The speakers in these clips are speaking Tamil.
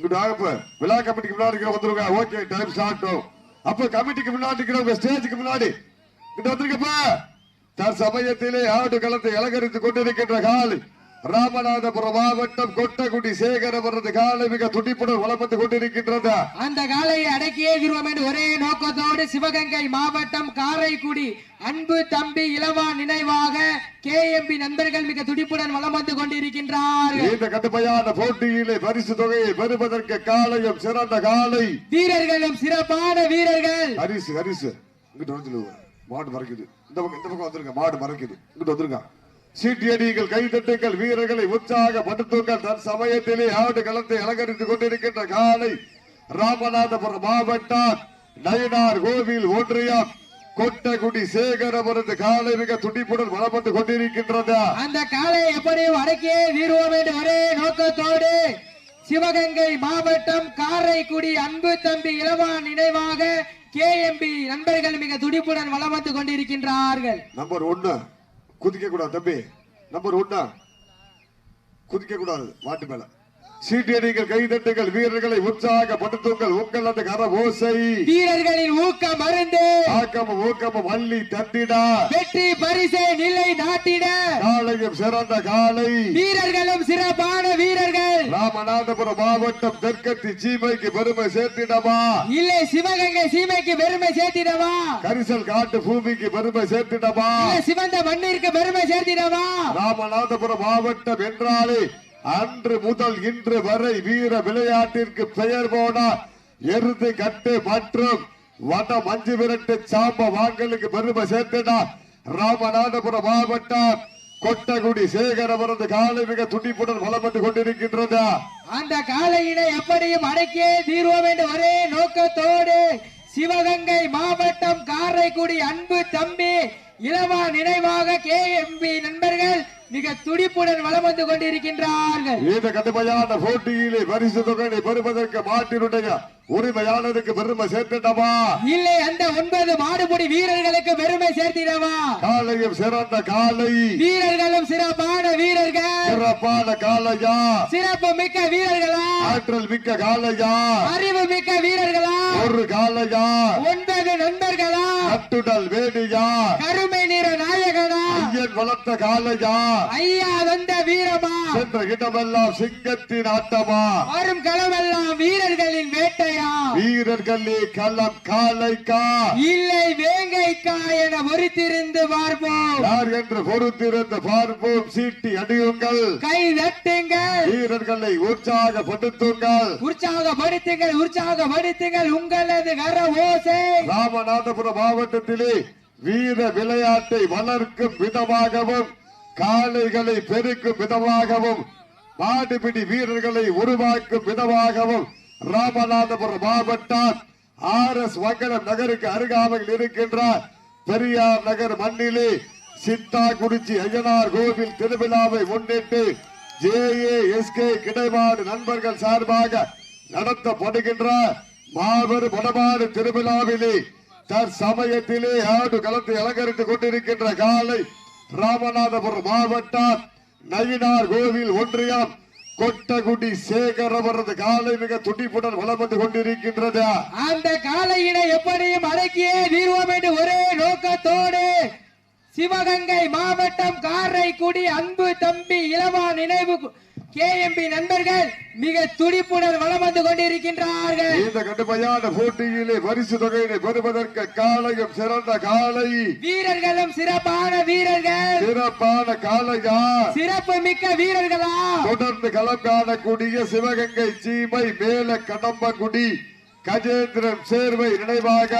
விழா கமிட்டிக்கு முன்னாடி வந்துருங்க ஓகே டைம் ஸ்டார்ட் அப்ப கமிட்டிக்கு முன்னாடி ஸ்டேஜுக்கு முன்னாடி. இங்கிட்டு வந்திருக்கப்ப. தற்சமயத்திலே ஆடு களத்தை அலங்கரித்துக் கொண்டிருக்கின்ற காலை. ராமநாதபுரம் மாவட்டம் கொட்டகுடி சேகரவரது காலை மிக துடிப்புடன் வளம் வந்து கொண்டிருக்கின்றது. அந்த காலையை அடக்கியே தீர்வோம் என்று ஒரே நோக்கத்தோடு சிவகங்கை மாவட்டம் காரைக்குடி அன்பு தம்பி இளவா நினைவாக கேஎம்பி நண்பர்கள் மிக துடிப்புடன் வலம் வந்து கொண்டிருக்கின்றார்கள். இந்த கடுமையான போட்டியிலே பரிசு தொகையை பெறுவதற்கு காலையும் சிறந்த காலை. வீரர்களும் சிறப்பான வீரர்கள். ஹரிசு ஹரிசு இங்கிட்டு வந்து. மாடு மறைக்குது. இந்த பக்கம் இந்த பக்கம் வந்துருங்க. மாடு மறைக்குது. இங்கிட்டு வந்துருங்க. சீட்டியடிகள் கைதட்டுங்கள் வீரர்களை உற்சாகப்படுத்துங்கள். தன் சமயத்திலே ஆடு களத்தை அலங்கரித்துக் கொண்டிருக்கின்ற காலை ராமநாதபுரம் மாவட்டம் நயினார் கோவில் ஒன்றியம் கொட்டகுடி சேகரபுரத்து காலை மிக துடிப்புடன் வளம் வந்து கொண்டிருக்கின்றது. அந்த காலையை எப்படியும் அடக்கியே தீர்வோம் என்று ஒரே நோக்கத்தோடு சிவகங்கை மாவட்டம் காரைக்குடி அன்பு தம்பி இளவா நினைவாக கேஎம்பி நண்பர்கள் மிக துடிப்புடன் வலம் வந்து கொண்டிருக்கின்றார்கள். நம்பர் ஒண்ணு குதிக்க கூடாது தம்பி. நம்பர் ஒன்னா குதிக்க கூடாது மாட்டு மேல. சீட்டியடிகள் கைதட்டுங்கள் வீரர்களை உற்சாகப்படுத்துங்கள். உங்களது கர ஓசை. வீரர்களின் ஊக்கம் மருந்து ஆக்கமும் ஊக்கமும் வள்ளி தந்திடா. வெற்றி பரிசை நிலை நாட்டிட. காலையும் சிறந்த காலை வீரர்களும் சிறப்பான வீரர்கள். ராமநாதபுரம் மாவட்டம் தெற்கத்தி சீமைக்கு பெருமை சேர்த்திடவா? இல்லை சிவகங்கை சீமைக்கு பெருமை சேர்த்திடவா? கரிசல் காட்டு பூமிக்கு பெருமை சேர்த்திடவா? சிவந்த மண்ணிற்கு பெருமை சேர்த்திடவா? ராமநாதபுரம் மாவட்டம் என்றாலே அன்று முதல் இன்று வரை வீர விளையாட்டிற்கு பெயர் போன எருது கட்டு மற்றும் வட மஞ்சு விரட்டு சாம்ப வாங்கலுக்கு பெருமை சேர்த்தனா ராமநாதபுரம் மாவட்டம் கொட்டகுடி சேகரவரது காலை மிக துடிப்புடன் வலம் வந்து கொண்டிருக்கின்றது. அந்த காலையினை எப்படியும் அடக்கியே தீர்வோம் என்று ஒரே நோக்கத்தோடு சிவகங்கை மாவட்டம் காரைக்குடி அன்பு தம்பி இளவா நினைவாக கேஎம்பி நண்பர்கள் மிக துடிப்புடன் வலம் வந்து கொண்டிருக்கின்றார்கள். இந்த கடுமையான போட்டியிலே பரிசு தொகையை பெறுவதற்கு மாட்டினுடைய உரிமையாளருக்கு பெருமை சேர்த்திடவா? இல்லை அந்த ஒன்பது மாடுபிடி வீரர்களுக்கு பெருமை சேர்த்திடவா? காலையும் சிறந்த காலை வீரர்களும் சிறப்பான வீரர்கள். சிறப்பான காலையா சிறப்பு மிக்க வீரர்களா? ஆற்றல் மிக்க காலையா அறிவு மிக்க வீரர்களா ஒரு காலையா ஒன்பது நண்பர்களா கட்டுடல் வேணியா கருமை நிற நாயகனா ஐயன் வளர்த்த காலையா? ஐயா வந்த வீரமா? சென்ற இடமெல்லாம் சிங்கத்தின் ஆட்டமா? வரும் களமெல்லாம் வீரர்களின் வேட்டையா? வீரர்களே களம் காலைக்கா? இல்லை வேங்கைக்கா என ஒருத்திருந்து பார்ப்போம். யார் என்று பொறுத்திருந்து பார்ப்போம். சீட்டி அடியுங்கள் கை தட்டுங்கள். வீரர்களை உற்சாகப்படுத்துங்கள். உற்சாகப்படுத்துங்கள் உற்சாகப்படுத்துங்கள். உங்களது கர ஓசை. ராமநாதபுரம் மாவட்டத்திலே வீர விளையாட்டை வளர்க்கும் விதமாகவும் காளைகளை பெருக்கும் விதமாகவும் மாடுபிடி வீரர்களை உருவாக்கும் விதமாகவும் ராமநாதபுரம் மாவட்டம் ஆர் எஸ் வங்கடம் நகருக்கு அருகாமையில் இருக்கின்ற பெரியார் நகர் மண்ணிலே சித்தாக்குறிச்சி ஐயனார் கோவில் திருவிழாவை முன்னிட்டு ஜே ஏ எஸ் கே கிடைமாடு நண்பர்கள் சார்பாக நடத்தப்படுகின்ற மாபெரும் வடமாடு திருவிழாவிலே தற்சமயத்திலே ஆடு களத்தை அலங்கரித்துக் கொண்டிருக்கின்ற காலை ராமநாதபுரம் மாவட்டம் நயினார் கோவில் ஒன்றியம் கொட்டகுடி சேகர் அவரது காலை மிக துடிப்புடன் வலம் வந்து கொண்டிருக்கின்றது. அந்த காலையினை எப்படியும் அடக்கியே தீர்வோம் என்று ஒரே நோக்கத்தோடு சிவகங்கை மாவட்டம் காரைக்குடி அன்பு தம்பி இளவா நினைவு கேஎம்பி நண்பர்கள் மிக துடிப்புடன் வலம் வந்து கொண்டிருக்கின்றார்கள். இந்த கடுமையான போட்டியிலே பரிசு தொகையினை பெறுவதற்கு காலையும் சிறந்த காலை. வீரர்களும் சிறப்பான வீரர்கள். சிறப்பான காலையா? சிறப்பு மிக்க வீரர்களா? தொடர்ந்து களம் காணக்கூடிய சிவகங்கை சீமை மேல கடம்பங்குடி கஜேந்திரன் சேர்வை நினைவாக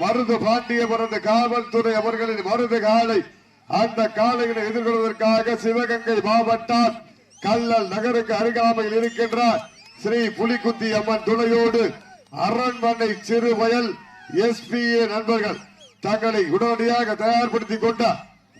மருது பாண்டியபுரத்து காவல்துறை அவர்களின் மருது காலை. அந்த காலைகளை எதிர்கொள்வதற்காக சிவகங்கை மாவட்டம் கல்லல் நகருக்கு அருகாமையில் இருக்கின்ற ஸ்ரீ புலிக்குத்தி அம்மன் துணையோடு அரண்மனை சிறுவயல் எஸ்பிஏ நண்பர்கள். தங்களை உடனடியாக தயார்படுத்திக் கொண்ட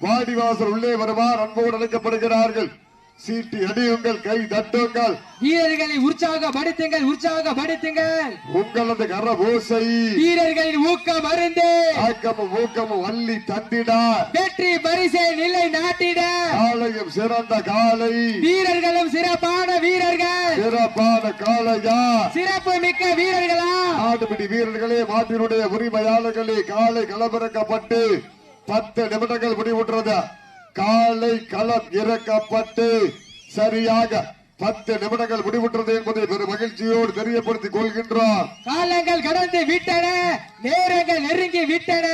வாடிவாசல் உள்ளே வருமாறு அன்போடு அழைக்கப்படுகிறார்கள். சீட்டி அடியுங்கள் கை தட்டுங்கள். வீரர்களை உற்சாகப்படுத்துங்கள் உற்சாகப்படுத்துங்கள் உங்களது கரபூசை. வீரர்களின் ஊக்கம் அருந்து. ஆக்கமும் ஊக்கமும் வள்ளி தந்திட. வெற்றி பரிசை நிலை நாட்டிட. காலையும் சிறந்த காலை வீரர்களும் சிறப்பான வீரர்கள். சிறப்பான காளையா. சிறப்பு மிக்க வீரர்களா. ஆடுபிடி வீரர்களே மாட்டினுடைய உரிமையாளர்களே காலை களமிறக்கப்பட்டு பத்து நிமிடங்கள் முடிவுற்றது. காலை களம் இறக்கப்பட்டு சரியாக பத்து நிமிடங்கள் முடிவுற்றது என்பதை பெரும் மகிழ்ச்சியோடு தெரியப்படுத்திக் கொள்கின்றோம். காலங்கள் கடந்து விட்டன நேரங்கள் நெருங்கி விட்டன.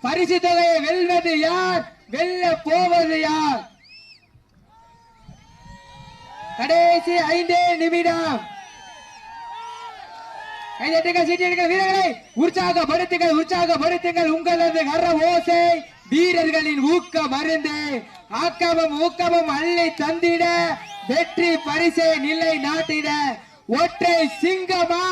பரிசு தொகையை வெல்வது யார்? வெல்ல போவது யார்? கடைசி ஐந்தே நிமிடம். கைதட்டுங்கள் சீட்டிடுங்கள் வீரர்களை. உற்சாகப்படுத்துங்கள் உற்சாகப்படுத்துங்கள் உங்களது கர ஓசை. வீரர்களின் ஊக்க மருந்து ஆக்கமும் ஊக்கமும் அள்ளி தந்திட வெற்றி பரிசை நிலை நாட்டிட ஒற்றை சிங்கமா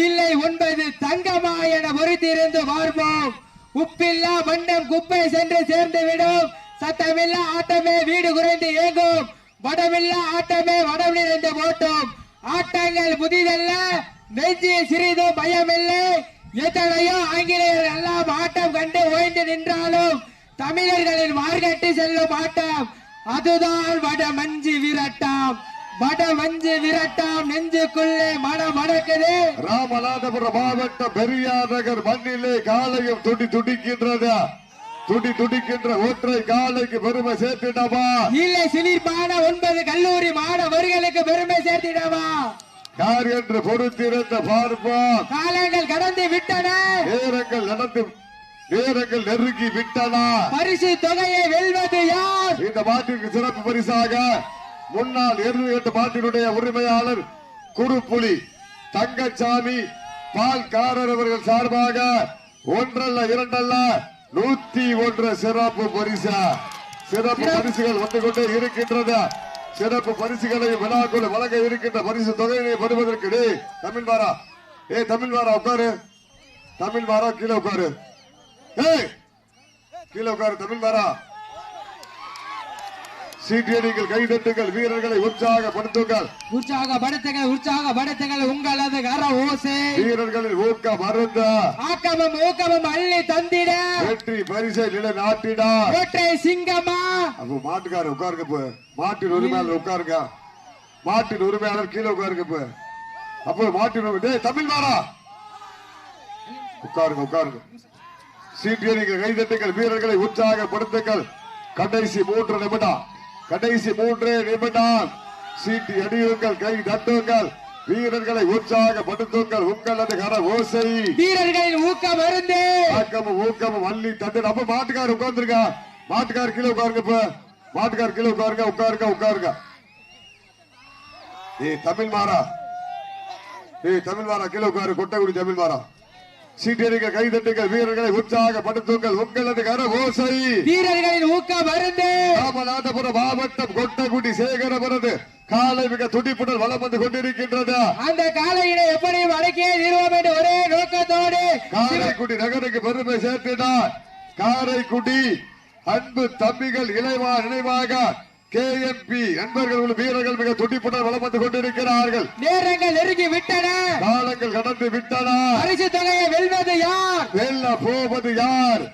இல்லை ஒன்பது தங்கமா என பொறுத்திருந்து பார்ப்போம் உப்பில்லா வண்டம் குப்பை சென்று சேர்ந்து விடும் சத்தமில்லா ஆட்டமே வீடு குறைந்து இயங்கும் வடமில்லா ஆட்டமே வடம் நிறைந்து ஓட்டும் ஆட்டங்கள் புதிதல்ல நெஞ்சில் சிறிதும் பயமில்லை. எத்தனையோ ஆங்கிலேயர் எல்லாம் ஆட்டம் கண்டு ஓய்ந்து நின்றாலும் தமிழர்களின் மார்கட்டி செல்லும் ஆட்டம் அதுதான் வட மஞ்சு விரட்டாம். வட மஞ்சு விரட்டாம் நெஞ்சுக்குள்ளே மனம் மடக்குது. ராமநாதபுரம் மாவட்டம் பெரியார் நகர் மண்ணிலே காலையும் துடி துடிக்கின்றது. துடி துடிக்கின்ற ஒற்றை காலைக்கு பெருமை சேர்த்திடவா? இல்லை சிலிர்ப்பான ஒன்பது கல்லூரி மாணவர்களுக்கு பெருமை சேர்த்திடவா? யார் என்று பொறுத்திருந்த பார்ப்போம். காலங்கள் கடந்து விட்டன. நேரங்கள் நடந்து நேரங்கள் நெருங்கி விட்டனா. பரிசு தொகையை வெல்வது யார்? இந்த மாட்டிற்கு சிறப்பு பரிசாக முன்னாள் இறுதி எட்டு மாட்டினுடைய உரிமையாளர் குறுப்புலி தங்கச்சாமி பால்காரர் அவர்கள் சார்பாக ஒன்றல்ல இரண்டல்ல நூத்தி ஒன்று சிறப்பு பரிசா. சிறப்பு பரிசுகள் வந்து கொண்டே இருக்கின்றது சிறப்பு பரிசுகளை விழாக்குள் வழங்க இருக்கின்ற பரிசு தொகையை பெறுவதற்கு டேய் தமிழ் வாரா ஏய் தமிழ் வாரா உட்காரு. தமிழ் வாரா கீழே உட்காரு. கீழே உட்காரு தமிழ் வாரா சீட்டியடிகள் கைதட்டுங்கள் வீரர்களை உற்சாகப்படுத்துங்கள். உற்சாகப்படுத்துங்கள் உற்சாகப்படுத்துங்கள் உங்களது கர ஓசை. வீரர்களின் ஊக்க மருந்த ஆக்கமும் ஊக்கமும் அள்ளி தந்திட. வெற்றி பரிசை நிலை நாட்டிடா சிங்கமா. அப்ப மாட்டுக்காரர் உட்காருங்க இப்ப. மாட்டின் உரிமையாளர் உட்காருங்க. மாட்டின் உரிமையாளர் கீழே உட்காருங்க இப்ப. அப்போ மாட்டின் டேய் தமிழ் மாறா உட்காருங்க உட்காருங்க. சீட்டியடிகள் கைதட்டுங்கள் வீரர்களை உற்சாகப்படுத்துங்கள். கடைசி மூன்று நிமிடம் கடைசி மூன்று நிமிடம். சீட்டி அடியுங்கள் கை தட்டுங்கள். வீரர்களை உற்சாகப்படுத்துங்கள் உங்களது கர ஓசை. வீரர்களின் ஊக்கம் மருந்து ஆக்கமும் ஊக்கமும் அள்ளி தந்து நம்ம மாட்டுக்கார் உட்கார்ந்துருங்க மாட்டுக்கார் கீழே உட்காருங்க இப்ப. மாட்டுக்கார் கீழே உட்காருங்க உட்காருங்க உட்காருங்க. ஏய் தமிழ் மாறா. ஏய் தமிழ் மாறா கீழே உட்காரு கொட்டக்குடி தமிழ் மாறா. சீட்டடிக்க கைதட்டுங்கள் வீரர்களை உற்சாகப்படுத்துங்கள். உங்களது கர ஓசை வீரர்களின் ஊக்கம் மருந்து ராமநாதபுரம் மாவட்டம் கொட்டக்குடி சேகரபுரது காலை மிக துடிப்புடன் வலம் வந்து கொண்டிருக்கின்றது. அந்த காலையினை எப்படியும் அடக்கியே தீர்வோம் என்று ஒரே நோக்கத்தோடு காரைக்குடி நகருக்கு பெருமை சேர்த்தினார். காரைக்குடி அன்பு தம்பிகள் இளைவா நினைவாக கேஎம்பி நண்பர்கள் வீரர்கள் மிக துடிப்புடன் வலம் வந்து கொண்டிருக்கிறார்கள். நேரங்கள் நெருங்கி விட்டன. காலங்கள் கடந்து விட்டன. பரிசு தொகையை வெல்வது யார்? வெல்ல போவது யார்?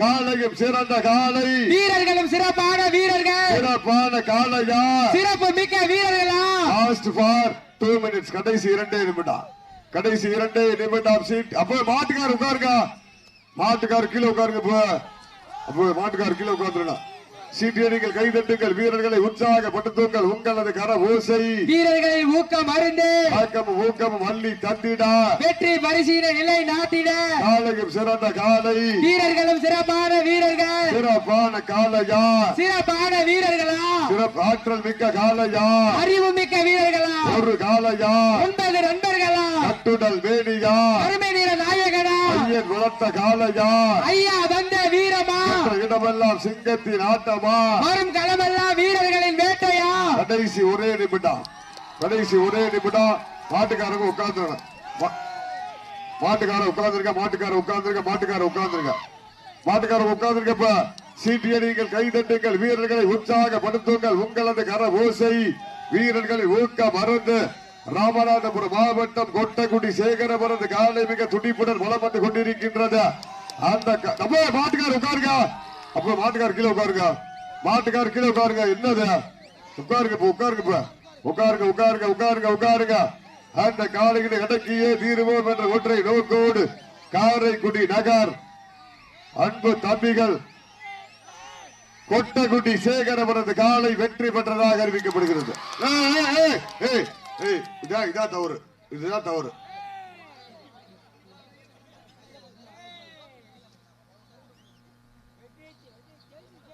காலையும் சிறந்த காலை வீரர்களும் சிறப்பான வீரர்கள். சிறப்பான காலையா சிறப்பு மிக்க வீரர்களா? லாஸ்ட் ஃபார் டூ மினிட்ஸ் கடைசி இரண்டே நிமிடம். கடைசி இரண்டே நிமிடம். சீட் அப்போ மாட்டுக்கார் உட்காருங்க. மாட்டுக்கார் கீழே உட்காருங்க அப்போ மாட்டுக்கார் கீழே உட்காந்துருங்க சீட்டியடிகள் கைதட்டுங்கள் வீரர்களை உற்சாகப்படுத்துங்கள். உங்களது கர ஓசை. வீரர்களின் ஊக்கம் மருந்து ஆக்கமும் ஊக்கமும் அள்ளி தந்திட. வெற்றி பரிசீலனை நிலை நாட்டிட. காலையும் சிறந்த காலை. வீரர்களும் சிறப்பான வீரர்கள். சிறப்பான காலையா. சிறப்பான வீரர்களா. சிறப்பு ஆற்றல் மிக்க காலையா. அறிவு மிக்க வீரர்களா. ஒரு காலையா. ஒன்பது நண்பர்களா. கட்டுடல் வேணியா. அருமை வீர நாயகனா. ஐயன் வளர்த்த காலையா ஐயா வந்த வீரமா? இடமெல்லாம் சிங்கத்தின் ஆட்டமா? வரும் களமெல்லாம் வீரர்களின் வேட்டையா? கடைசி ஒரே நிமிடம். கடைசி ஒரே நிமிடம். மாட்டுக்காரங்க உட்கார்ந்து மாட்டுக்கார உட்கார்ந்துருக்க மாட்டுக்கார உட்கார்ந்துருக்க மாட்டுக்கார உட்கார்ந்துருக்க மாட்டுக்கார உட்கார்ந்துருக்க இப்ப. கைதட்டுங்கள் வீரர்களை உற்சாகப்படுத்துங்கள். உங்களது கர ஓசை வீரர்களை ஊக்க மறந்து ராமநாதபுரம் மாவட்டம் கொட்டக்குடி சேகரபுரது காலை மிக துடிப்புடன் வளம் வந்து கொண்டிருக்கின்றது. அந்த க- மாட்டுக்கார் உட்காருங்க. அப்ப மாட்டுக்கார் கீழே உட்காருங்க. மாட்டுக்கார் கீழே உட்காருங்க. என்னது? உட்காருங்க உட்காருங்க உட்காருங்க உட்காருங்க உட்காருங்க உட்காருங்க. அந்த காலைகளை அடக்கியே தீருவோம் என்ற ஒற்றை நோக்கோடு காரைக்குடி நகர். அன்பு தம்பிகள் கொட்டகுடி சேகரவரது காலை வெற்றி பெற்றதாக அறிவிக்கப்படுகிறது. ஏய், ஏய், ஏய், ஏய், இதான் இதான் தவறு இதுதான் தவறு